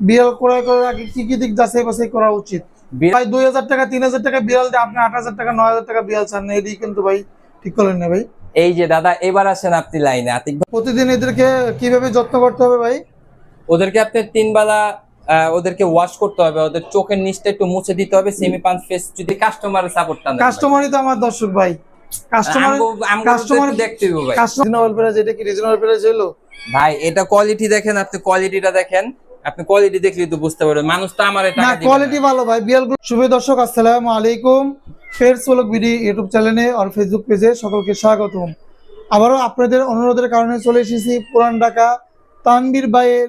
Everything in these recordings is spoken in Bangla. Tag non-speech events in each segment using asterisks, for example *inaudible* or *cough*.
বিড়াল ক্রয় করার আগে কি কি দিক যাচাই বাছাই করা উচিত? ভাই দুই হাজার টাকা তিন হাজার টাকা বিড়াল দিয়ে আপনি আট হাজার টাকা নয় হাজার টাকা বিড়াল চান না এটি কিন্তু ভাই ঠিক করলেন না ভাই। এই যে দাদা এবার আসেন আপনি লাইনে। আতিক প্রতিদিন এদেরকে কীভাবে যত্ন করতে হবে ভাই? ওদেরকে আপনি তিন বেলা আহ, ওদেরকে ওয়াশ করতে হবে ওদের চোখের নিচটা একটু মুছে দিতে হবে সেমি পাঁচ ফেস যদি কাস্টমারের সাপোর্ট না কাস্টমারই তো আমার দর্শক ভাই। কাস্টমার কাস্টমার দেখতে হবে ভাই। প্রাইস এটা কি রিজনেবল প্রাইস হলো ভাই এটা কোয়ালিটি দেখেন আপনি কোয়ালিটিটা দেখেন। আপনি কোয়ালিটি দেখলেই তো বুঝতে পারবেন। মানুষ তো আমার টাকা দিবে কোয়ালিটি ভালো ভাই। বিয়ালগুলো শুভ দর্শক আসসালামু আলাইকুম। ফেরস ব্লগ বিডি ইউটিউব চ্যানেলে আর ফেসবুক পেজে সকলকে স্বাগতম। আবারও আপনাদের অনুরোধের কারণে চলে এসেছি পুরান ঢাকা তানবীর ভাইয়ের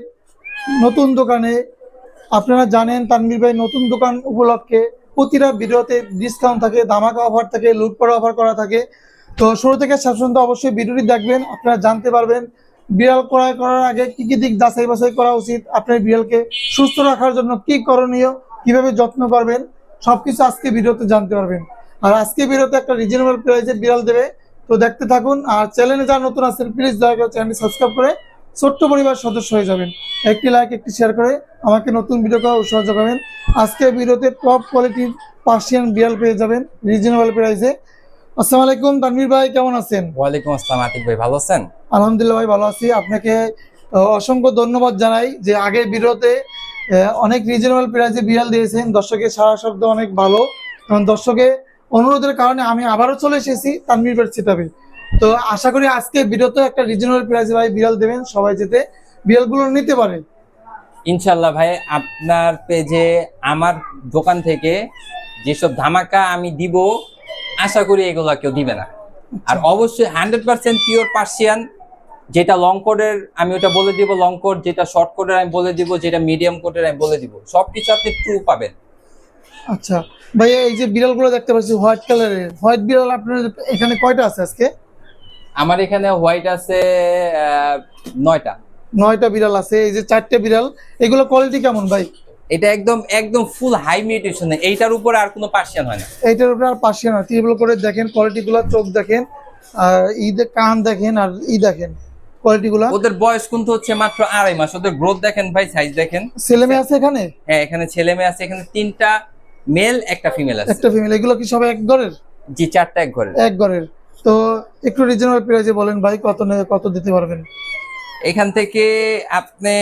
নতুন দোকানে। আপনারা জানেন তানবীর ভাই নতুন দোকান উপলক্ষে প্রতিটা ভিডিওতে ডিসকাউন্ট থাকে ধামাকা অফার থাকে লুট করা অফার করা থাকে। তো শুরু থেকে শেষ পর্যন্ত অবশ্যই ভিডিওটি দেখবেন আপনারা জানতে পারবেন বিড়াল ক্রয় করার আগে কি কি দিক যাচাই বাছাই করা উচিত? আপনার বিড়ালকে সুস্থ রাখার জন্য কি করণীয়? কীভাবে যত্ন করবেন? সবকিছু আজকে ভিডিওতে জানতে পারবেন। আর আজকে ভিডিওতে একটা রিজনেবল প্রাইসে বিড়াল দেবে। তো দেখতে থাকুন আর চ্যানেলে যারা নতুন আছেন প্লিজ দয়া করে চ্যানেলটি সাবস্ক্রাইব করে ছোট্ট পরিবার সদস্য হয়ে যাবেন। একটি লাইক একটি শেয়ার করে আমাকে নতুন ভিডিও করার উৎসাহ যোগাবেন। আজকে ভিডিওতে টপ কোয়ালিটির পার্সিয়ান বিড়াল পেয়ে যাবেন। রিজনেবল প্রাইসে আসসালামু আলাইকুম তানভীর ভাই কেমন আছেন? ওয়ালাইকুম আসসালাম আতিক ভাই ভালো আছেন? আলহামদুলিল্লাহ ভাই ভালো আছি। আপনাকে অসংখ্য ধন্যবাদ জানাই যে আগের আহ, অনেক রিজনেবল প্রাইসে বিড়াল দিয়েছেন। দর্শকের সারা শব্দ অনেক ভালো এবং দর্শকের অনুরোধের কারণে আমি আবারও চলে এসেছি তানভীর ভাই সেটাবে তো আশা করি আজকে বিরত একটা রিজনেবল প্রাইসে ভাই বিড়াল দেবেন সবাই যেতে বিড়ালগুলো নিতে পারে। ইনশাল্লাহ ভাই আপনার পেজে আমার দোকান থেকে যেসব ধামাকা আমি দিব আশা করি এগুলো কেউ দিবে না। আর অবশ্যই হান্ড্রেড পার্সেন্ট পিওর পার্সিয়ান যেটা লং কোডের আমি ওটা বলে দিব লং কোড যেটা শর্ট কোডের আমি বলে দিব যেটা মিডিয়াম কোডের আমি বলে দিব। সবকিছু আপনি ট্রু পাবেন। আচ্ছা। ভাই এই যে বিড়ালগুলো দেখতে পাচ্ছি হোয়াইট কালারের হোয়াইট বিড়াল আপনার এখানে কয়টা আছে আজকে? আমার এখানে হোয়াইট আছে নয়টা। নয়টা বিড়াল আছে। এই যে চারটে বিড়াল এগুলো কোয়ালিটি কেমন ভাই? এটা একদম একদম ফুল হাই মিউটেশন এইটার উপরে আর কোনো পার্সিয়ান হয় না। এইটার উপরে আর পাশে না। টেবিল করে দেখেন কোয়ালিটি গুলো চোখ দেখেন আর ই দে- কান দেখেন আর ই দেখেন কোয়ালিটি গুলা। ওদের বয়স কিন্তু হচ্ছে মাত্র আড়াই মাস। ওদের গ্রোথ দেখেন ভাই সাইজ দেখেন। ছেলে মেয়ে আছে এখানে? হ্যাঁ এখানে ছেলে মেয়ে আছে এখানে তিনটা মেল একটা ফিমেল আছে। একটা ফ্যামিলি এগুলো কি সবাই এক ঘরের? জি চারটা এক ঘরের। এক ঘরের। তো একটু রিজনেবল প্রাইসে বলেন ভাই কত কত দিতে পারবেন? এখান থেকে আপনি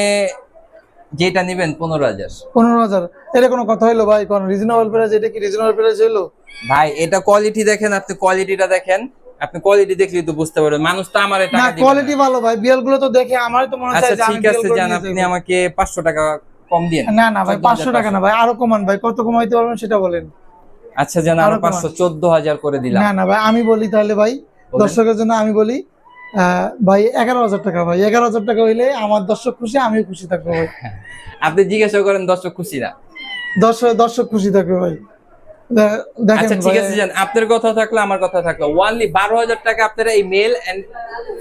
যেটা নেবেন পনেরো হাজার। পনেরো হাজার। এটা কোনো কথা হইল ভাই? কোন রিজনেবল প্রাইস এটা কি রিজনেবল প্রাইস হইল? ভাই এটা কোয়ালিটি দেখেন আপনি কোয়ালিটিটা দেখেন। আপনি কোয়ালিটি দেখলেই তো বুঝতে পারবেন। মানুষ তো আমার টাকা দিবে কোয়ালিটি ভালো ভাই। বিয়ালগুলো তো দেখে আমার তো মনে আচ্ছা হয় যে ঠিক আছে জান আপনি আমাকে পাঁচশো টাকা কম দিন না না ভাই 14,500 পাঁচশো টাকা না ভাই আরও কমান ভাই। কত কমাইতে পারবেন সেটা বলেন। আচ্ছা জান আরও আরও কমান। পাঁচশো চোদ্দ হাজার করে দিলাম। না না ভাই আমি বলি তাহলে ভাই। দর্শকের জন্য আমি বলি ভাই এগারো হাজার টাকা ভাই। এগারো হাজার টাকা হইলে আমার দর্শক খুশি আমিও খুশি থাকব ভাই। *laughs* আপনি জিজ্ঞাসা করেন দর্শক খুশি না? দর্শক দর্শক খুশি থাকবে ভাই। আচ্ছা ঠিক আছে জান আপনার কথা থাকল আমার কথা থাকল। ওয়ানলি বারো হাজার টাকা আপনারা এই মেল এন্ড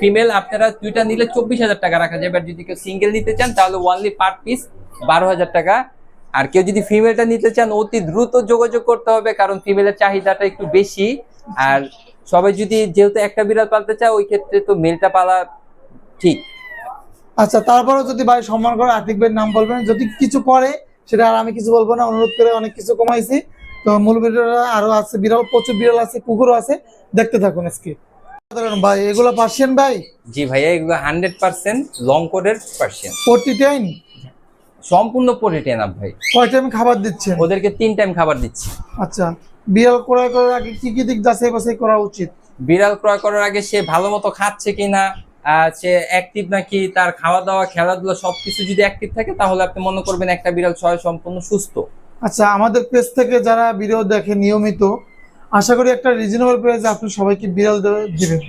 ফিমেল আপনারা দুইটা নিলে চব্বিশ হাজার টাকা রাখা যাবে। আর যদি কেউ সিঙ্গেল নিতে চান তাহলে ওয়ানলি পার পিস বারো হাজার টাকা। আর কেউ যদি ফিমেলটা নিতে চান অতি দ্রুত যোগাযোগ করতে হবে কারণ ফিমেলের চাহিদাটা একটু বেশি। আর সবাই যদি যেহেতু একটা বিড়াল পালতে চায় ওই ক্ষেত্রে তো মেলটা পালা ঠিক। আচ্ছা তারপরেও যদি ভাই সম্মান করে আতিক ভাইয়ের নাম বলবেন যদি কিছু করে সেটা আর আমি কিছু বলব না অনুরোধ করে অনেক কিছু কমাইছি। তো মূল ভিডিওটা আরও আছে বিড়াল প্রচুর বিড়াল আছে কুকুরও আছে দেখতে থাকুন আজকে। ভাই এগুলো পার্সিয়ান ভাই? জি ভাইয়া এগুলো হান্ড্রেড পার্সেন্ট লং কোডের পার্সিয়ান। ফোরটি টাইম সম্পূর্ণ পরিটেন আপ ভাই। কয় টাইম খাবার দিচ্ছেন? ওদেরকে তিন টাইম খাবার দিচ্ছি। আচ্ছা। বিড়াল ক্রয় করার আগে কি কি দিক যাচাই বাছাই করা উচিত? বিড়াল ক্রয় করার আগে সে ভালো মতো খাচ্ছে কিনা সে অ্যাক্টিভ নাকি তার খাওয়া দাওয়া খেলাধুলা সবকিছু যদি অ্যাক্টিভ থাকে তাহলে আপনি মনে করবেন একটা বিড়াল ছয় সম্পূর্ণ সুস্থ। আচ্ছা আমাদের পেজ থেকে যারা ভিডিও দেখে নিয়মিত আশা করি একটা রিজনেবল প্রাইসে আপনি সবাইকে বিড়াল দিবেন।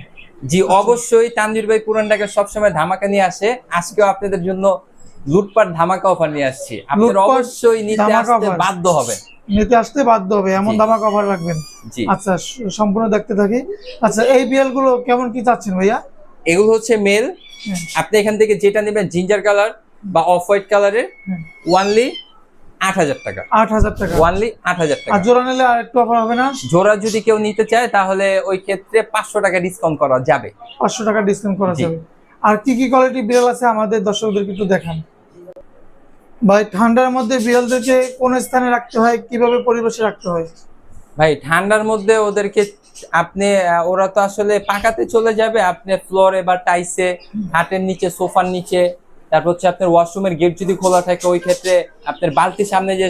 জি অবশ্যই। তানজির ভাই পুরান ঢাকা সবসময় ধামাকা নিয়ে আসে। আজকেও আপনাদের জন্য লুটপাট ধামাকা অফার নিয়ে আসছি। আপনারা অবশ্যই নিতে আসতে বাধ্য হবেন। নিতে আসতে বাধ্য হবে এমন। দামা কভার রাখবেন। আচ্ছা সম্পূর্ণ দেখতে থাকি। আচ্ছা এই বিড়ালগুলো কেমন কি চাচ্ছেন ভাইয়া? এগুলো হচ্ছে মেল আপনি এখান থেকে যেটা নেবেন জিঞ্জার কালার বা অফ হোয়াইট কালারের ওয়ানলি আট হাজার টাকা। আট হাজার টাকা। ওয়ানলি আট হাজার টাকা। জোড়া নিলে আর একটু অফার হবে না? জোড়া যদি কেউ নিতে চায় তাহলে ওই ক্ষেত্রে পাঁচশো টাকা ডিসকাউন্ট করা যাবে। পাঁচশো টাকা ডিসকাউন্ট করা যাবে। আর কি কি কোয়ালিটি বিড়াল আছে আমাদের দর্শকদেরকে একটু দেখান। ভাই, ঠান্ডার মধ্যে বিড়ালদেরকে কোন স্থানে রাখতে হয়, কীভাবে পরিবেশে রাখতে হয়? ভাই, ঠান্ডার মধ্যে ওদেরকে আপনি ওরা তো আসলে পাকাতে চলে যাবে। আপনি ফ্লোরে বা টাইসে হাটের নিচে, সোফার নিচে, তারপর হচ্ছে আপনার ওয়াশরুমের গেট যদি খোলা থাকে, ওই ক্ষেত্রে আপনার বালতির সামনে যে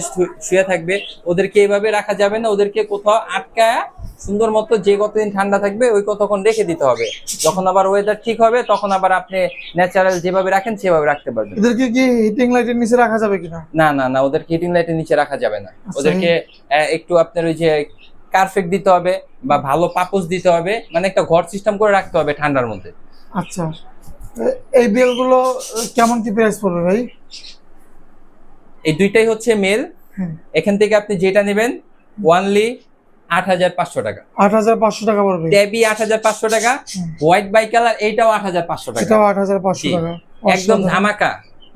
শুয়ে থাকবে, ওদেরকে এইভাবে রাখা যাবে না। ওদেরকে কোথাও আটকায় সুন্দর মতো যে কতদিন ঠান্ডা থাকবে ওই কতক্ষণ রেখে দিতে হবে। যখন আবার ওয়েদার ঠিক হবে তখন আবার আপনি ন্যাচারাল যেভাবে রাখেন সেভাবে রাখতে পারবেন। এদেরকে কি হিটিং লাইটের নিচে রাখা যাবে কিনা? না না না ওদেরকে হিটিং লাইটের নিচে রাখা যাবে না। আচ্ছা, ওদেরকে একটু আপনার ওই যে কার্পেট দিতে হবে বা ভালো পাপোস দিতে হবে মানে একটা ঘর সিস্টেম করে রাখতে হবে ঠান্ডার মধ্যে। আচ্ছা। এই বিড়ালগুলো কেমন কি প্রাইস পড়বে ভাই? এই দুইটাই হচ্ছে মেল হ্যাঁ। এখান থেকে আপনি যেটা নেবেন ওয়ানলি আট হাজার পাঁচশো টাকা। আট হাজার পাঁচশো টাকা পড়বে। ট্যাবি আট হাজার পাঁচশো টাকা হোয়াইট বাই কালার এইটাও আট হাজার পাঁচশো টাকা। এটাও আট হাজার পাঁচশো টাকা। একদম অসাধারণ।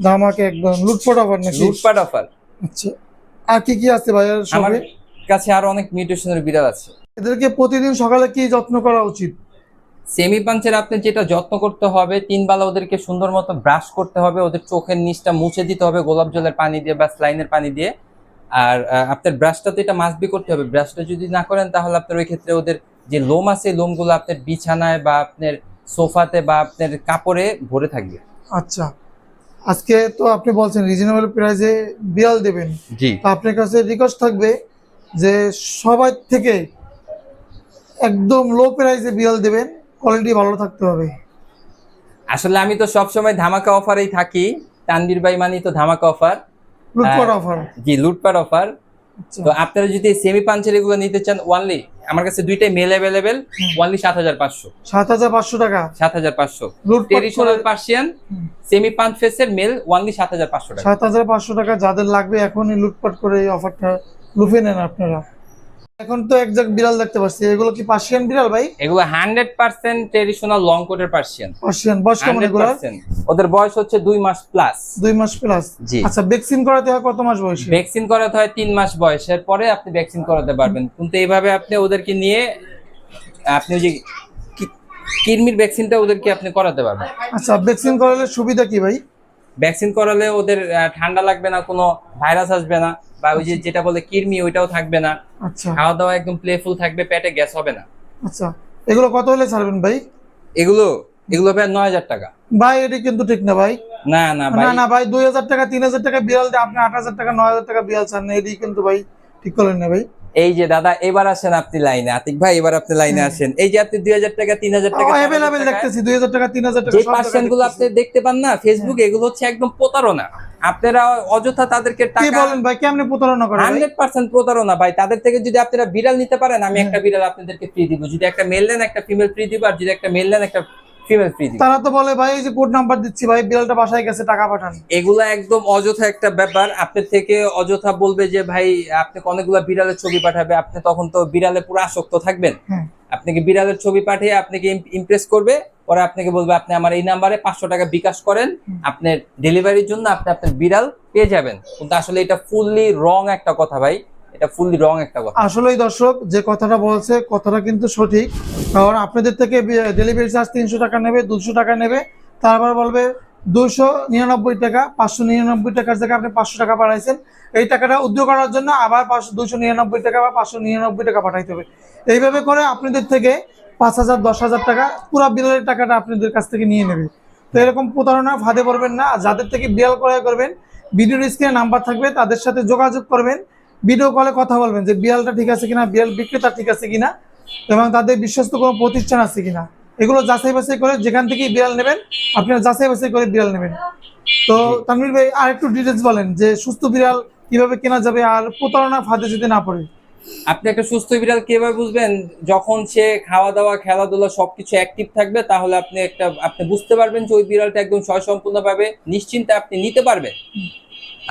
ধামাকা একদম। লুটফট অফার নাকি? লুটপাট অফার। আচ্ছা। আর কি কি আছে ভাইয়ের আমার কাছে আরও অনেক মিউটেশনের বিড়াল আছে। এদেরকে প্রতিদিন সকালে কি যত্ন করা উচিত? সেমি পাঞ্চের আপনি যেটা যত্ন করতে হবে তিন বেলা ওদেরকে সুন্দর মতো ব্রাশ করতে হবে ওদের চোখের নিচটা মুছে দিতে হবে গোলাপ জলের পানি দিয়ে বা স্লাইনের পানি দিয়ে। আর আপনার ব্রাশটা তো এটা মাস্ট বি করতে হবে। ব্রাশটা যদি না করেন তাহলে আপনার ওই ক্ষেত্রে ওদের যে লোম আছে লোমগুলো আপনার বিছানায় বা আপনার সোফাতে বা আপনার কাপড়ে ভরে থাকবে। আচ্ছা। আজকে তো আপনি বলছেন রিজনেবল প্রাইসে বিড়াল দেবেন। জি। তো আপনার কাছে রিকোয়েস্ট থাকবে যে সবার থেকে একদম লো প্রাইসে বিড়াল দেবেন কোয়ালিটি ভালো থাকতে হবে। আসলে আমি তো সবসময় ধামাকা অফারেই থাকি। তানবীর ভাই মানি তো ধামাকা অফার লুটপাট হ্যাঁ। অফার জি লুটপাট অফার আচ্ছা। তো আপনারা যদি সেমি পাঞ্চের এগুলো নিতে চান ওয়ানলি আমার কাছে দুইটাই মেল অ্যাভেলেবেল ওয়ানলি সাত হাজার পাঁচশো। সাত হাজার পাঁচশো টাকা? সাত হাজার পাঁচশো। লুটপাট করে ট্রেডিশনাল পার্সিয়ান সেমি পাঁচ ফেসের মেল ওয়ানলি সাত হাজার পাঁচশো টাকা। সাত হাজার পাঁচশো টাকা যাদের লাগবে এখনই লুটপাট করে এই অফারটা লুফে নেন আপনারা। এখন তো একজাক বিড়াল দেখতে পাচ্ছি। এগুলো কি পার্সিয়ান বিড়াল ভাই? এগুলো হান্ড্রেড পার্সেন্ট ট্রেডিশনাল লং কোটের পার্সিয়ান পার্সিয়ান বয়স কেমন এগুলো ওদের বয়স হচ্ছে দুই মাস প্লাস দুই মাস প্লাস জি। আচ্ছা ভ্যাকসিন করাতে হয় কত মাস বয়সে? ভ্যাকসিন করাতে হয় তিন মাস বয়সের পরে আপনি ভ্যাকসিন করাতে পারবেন। কিন্তু এইভাবে আপনি ওদেরকে নিয়ে আপনি যে কি- কৃমির ভ্যাকসিনটা ওদেরকে আপনি করাতে পারবেন। আচ্ছা ভ্যাকসিন করালে সুবিধা কি ভাই? ভ্যাকসিন করালে ওদের ঠান্ডা লাগবে না কোনো ভাইরাস আসবে না। বা ওই যে যেটা বলে কিরমি ওইটাও থাকবে না। আচ্ছা। খাওয়া দাওয়া একদম প্লেফুল থাকবে পেটে গ্যাস হবে না। আচ্ছা। এগুলো কত হলে ছাড়বেন ভাই? এগুলো এগুলো প্রায় নয় হাজার টাকা। ভাই এটা কিন্তু ঠিক না ভাই। না না ভাই। না না ভাই দুই হাজার টাকা তিন হাজার টাকা বিড়াল আপনি আট হাজার টাকা নয় হাজার টাকা বিড়াল ছাড় না এটি কিন্তু ভাই ঠিক করলেন না ভাই। এই যে দাদা এবার আসেন আপনি লাইনে আতিক ভাই এবার আপনি লাইনে আসেন। এই যে আপনি দুই হাজার টাকা তিন হাজার টাকা অ্যাভেলেবেল দেখতেছি দুই হাজার টাকা তিন হাজার টাকা যে পার্সেন্টগুলো আপনি দেখতে পান না ফেসবুক এগুলো হচ্ছে একদম প্রতারণা। আপনারা অযথা তাদেরকে কি টাকা বলেন ভাই কেমনে প্রতারণা করে ভাই? হান্ড্রেড পার্সেন্ট প্রতারণা ভাই। তাদের থেকে যদি আপনারা বিড়াল নিতে পারেন আমি হ্যাঁ। একটা বিড়াল আপনাদেরকে ফ্রি দিব। যদি একটা মেল নেন একটা ফিমেল ফ্রি দিব আর যদি একটা মেল নেন একটা ফিমেল ফ্রি দিব তারা তো বলে ভাই এই যে কোড নাম্বার দিচ্ছি ভাই বিড়ালটা বাসায় গেছে টাকা পাঠান। এগুলা একদম অযথা একটা ব্যাপার। আপনার থেকে অযথা বলবে যে ভাই আপনি অনেকগুলো বিড়ালের ছবি পাঠাবে। আপনি তখন তো বিড়ালে পুরো আসক্ত থাকবেন। হ্যাঁ। আপনাকে বিড়ালের ছবি পাঠিয়ে আপনাকে ইমপ্রেস করবে? পরে আপনাকে বলবে আপনি আমার এই নাম্বারে পাঁচশো টাকা বিকাশ করেন। আপনার ডেলিভারির জন্য আপনি আপনার বিড়াল পেয়ে যাবেন। কিন্তু আসলে এটা ফুললি রং একটা কথা ভাই। এটা ফুললি রং একটা কথা। আসলেই দর্শক, যে কথাটা বলছে, কথাটা কিন্তু সঠিক। কারণ আপনাদের থেকে ডেলিভারি চার্জ তিনশো টাকা নেবে, দুশো টাকা নেবে। তারপর বলবে, দুশো নিরানব্বই টাকা, পাঁচশো নিরানব্বই টাকার জায়গায় আপনি পাঁচশো টাকা পাঠাইছেন। এই টাকাটা উদ্যোগ করার জন্য আবার পাঁচশো, দুশো নিরানব্বই টাকা বা পাঁচশো নিরানব্বই টাকা পাঠাইতে হবে। এইভাবে করে আপনাদের থেকে পাঁচ হাজার, দশ হাজার টাকা পুরো বিলের টাকাটা আপনাদের কাছ থেকে নিয়ে নেবে। তো এরকম প্রতারণা ফাঁদে পড়বেন না। যাদের থেকে বিড়াল ক্রয় করবেন, ভিডিওর স্ক্রিনে নাম্বার থাকবে, তাদের সাথে যোগাযোগ করবেন। ভিডিও কলে কথা বলবেন যে বিড়ালটা ঠিক আছে কিনা, বিড়াল বিক্রেতা ঠিক আছে কিনা এবং তাদের বিশ্বস্ত কোনো প্রতিষ্ঠান আছে কিনা। এগুলো যাচাই বাছাই করে যেখান থেকেই বিড়াল নেবেন, আপনারা যাচাই বাছাই করে বিড়াল নেবেন। তো তানভীর ভাই আর একটু ডিটেলস বলেন যে সুস্থ বিড়াল কীভাবে কেনা যাবে আর প্রতারণা ফাঁদে যদি না পড়ে। আপনি একটা সুস্থ বিড়াল কীভাবে বুঝবেন? যখন সে খাওয়া দাওয়া খেলাধুলা সবকিছু অ্যাক্টিভ থাকবে, তাহলে আপনি একটা, আপনি বুঝতে পারবেন যে ওই বিড়ালটা একদম স্বয়ংসম্পূর্ণভাবে নিশ্চিন্তে আপনি নিতে পারবেন।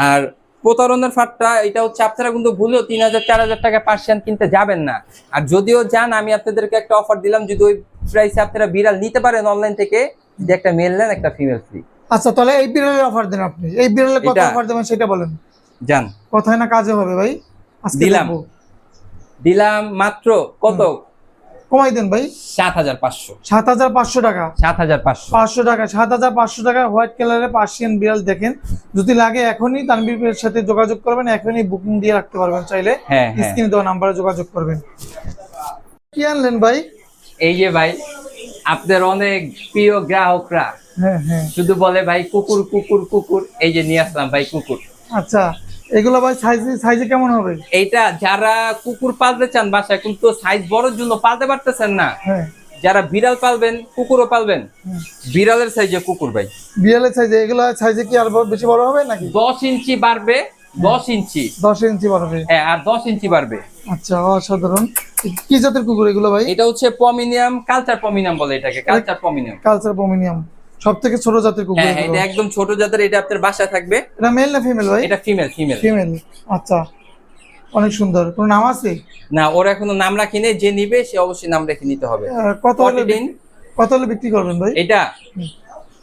আর প্রতারণার ফাটটা এটা হচ্ছে আপনারা কিন্তু ভুলেও তিন হাজার চার হাজার টাকা পার্সিয়ান কিনতে যাবেন না। আর যদিও যান আমি আপনাদেরকে একটা অফার দিলাম যদি ওই প্রাইসে আপনারা বিড়াল নিতে পারেন অনলাইন থেকে যে একটা মেল নেন একটা ফিমেল ফ্রি আচ্ছা তাহলে এই বিড়ালের অফার দেন আপনি। এই বিড়ালের কত অফার দেবেন সেটা বলেন। যান। কথায় না কাজে হবে ভাই? দিলাম। দিলাম মাত্র কত? কমাই দেন ভাই। সাত হাজার পাঁচশো। সাত হাজার পাঁচশো টাকা। সাত হাজার পাঁচশো। পাঁচশো টাকা সাত হাজার পাঁচশো টাকা হোয়াইট কালারের পার্সিয়ান বিড়াল দেখেন। যদি লাগে এখনই তানবীরের সাথে যোগাযোগ করবেন এখনই বুকিং দিয়ে রাখতে পারবেন চাইলে। হ্যাঁ হ্যাঁ। স্ক্রিনে দেওয়া নাম্বারে যোগাযোগ করবেন। কি আনলেন ভাই? এই যে ভাই আপনার অনেক প্রিয় গ্রাহকরা। হ্যাঁ। শুধু বলে ভাই কুকুর কুকুর কুকুর। এই যে নিয়ে আসলাম ভাই কুকুর। আচ্ছা। এগুলো ভাই সাইজে সাইজে কেমন হবে? এইটা যারা কুকুর পালতে চান বাসায় কিন্তু সাইজ বড়র জন্য পালতে পারতেছেন না। হ্যাঁ। যারা বিড়াল পালবেন কুকুরও পালবেন বিড়ালের সাইজে কুকুর ভাই। বিড়ালের সাইজে এগুলো সাইজে কি আর বেশি বড় হবে নাকি? দশ ইঞ্চি বাড়বে দশ ইঞ্চি। দশ ইঞ্চি বাড়বে। হ্যাঁ আর দশ ইঞ্চি বাড়বে। আচ্ছা অসাধারণ। কি জাতের কুকুর এগুলো ভাই? এটা হচ্ছে পমিনিয়াম কালচার পমিনিয়াম বলে এটাকে কালচার পমিনিয়াম কালচার পমিনিয়াম সব থেকে ছোট জাতের কুকুর হ্যাঁ হ্যাঁ, এটা একদম ছোট জাতের এটা আপনার বাসায় থাকবে। এটা মেল না ফিমেল ভাই? এটা ফিমেল ফিমেল ফিমেল আচ্ছা। অনেক সুন্দর। কোন নাম আছে? না ওর এখনও নাম রাখি নেই যে নিবে সে অবশ্যই নাম রেখে নিতে হবে। কত হলে 14 কত হলে বিক্রি করবেন ভাই? এটা?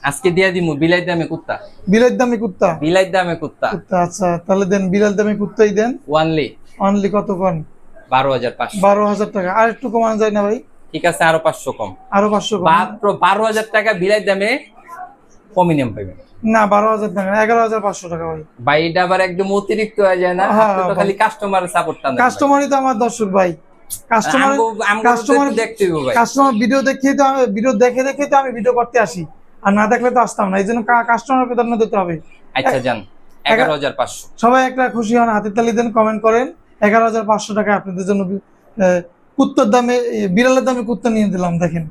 আজকে দিয়ে দিমু বিলাই দামে কুত্তা। বিলের দামে কুত্তা? বিলাই দামে কুত্তা। কুত্তা আচ্ছা। তাহলে দেন বিড়াল দামে কুত্তাই দেন। ওয়ানলি অনলি কত কন বারো হাজার পাঁচশো। বারো হাজার টাকা। আর একটু কমানো যায় না ভাই? ঠিক আছে আরও পাঁচশো কম। আরও পাঁচশো মাত্র বারো হাজার টাকা বিলাই দামে পমিনিয়াম পাবেন না বারো হাজার টাকা এগারো হাজার পাঁচশো টাকা ভাই। ভাই এটা আবার একদম অতিরিক্ত হয়ে যায় না? হ্যাঁ, আপনি তো ভাই। খালি কাস্টমার সাপোর্ট কাস্টমারই তো আমার দর্শক ভাই। কাস্টমার কাস্টমার কাস্টমার দেখতে ভাই। কাস্টমার ভিডিও দেখে তো আমি ভিডিও দেখে দেখে তো আমি ভিডিও করতে আসি। আর না দেখলে তো আসতাম না। এই জন্য কাস্টমার প্রাধান্য দিতে হবে। আচ্ছা যান। এগারো হাজার পাঁচশো। সবাই একটা খুশি হন হাতের তালি দেন কমেন্ট করেন। এগারো হাজার পাঁচশো টাকা আপনাদের জন্য কুত্তার দামে বিড়ালের দামে কুত্তা নিয়ে দিলাম দেখেন।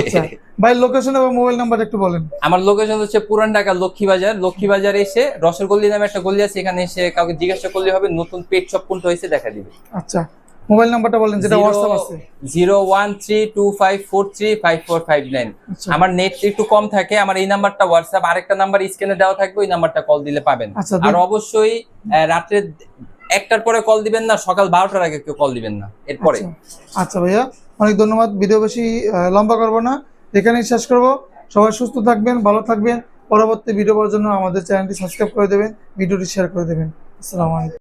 আচ্ছা ভাই লোকেশন এবং মোবাইল নাম্বার একটু বলেন। আমার লোকেশন হচ্ছে পুরান ঢাকা লক্ষ্মীবাজার। লক্ষ্মীবাজার এসে নামে একটা আছে এখানে এসে কাউকে জিজ্ঞাসা করলে হবে নতুন পেট শপ কোনটা হয়েছে দেখা দিবে। আচ্ছা মোবাইল নাম্বারটা বলেন যেটা আছে। আমার নেট একটু কম থাকে আমার এই নাম্বারটা হোয়াটসঅ্যাপ আরেকটা নাম্বার স্ক্রিনে দেওয়া থাকবে ওই নাম্বারটা কল দিলে পাবেন। আচ্ছা, আর অবশ্যই রাত্রে একটার পরে কল দিবেন না, সকাল বারোটার আগে কেউ কল দিবেন না। এরপরে। আচ্ছা। আচ্ছা ভাইয়া, অনেক ধন্যবাদ। ভিডিও বেশি লম্বা করব না। এখানেই শেষ করব। সবাই সুস্থ থাকবেন, ভালো থাকবেন। পরবর্তী ভিডিও পাওয়ার জন্য আমাদের চ্যানেলটি সাবস্ক্রাইব করে দেবেন, ভিডিওটি শেয়ার করে দেবেন। আসসালামু আলাইকুম।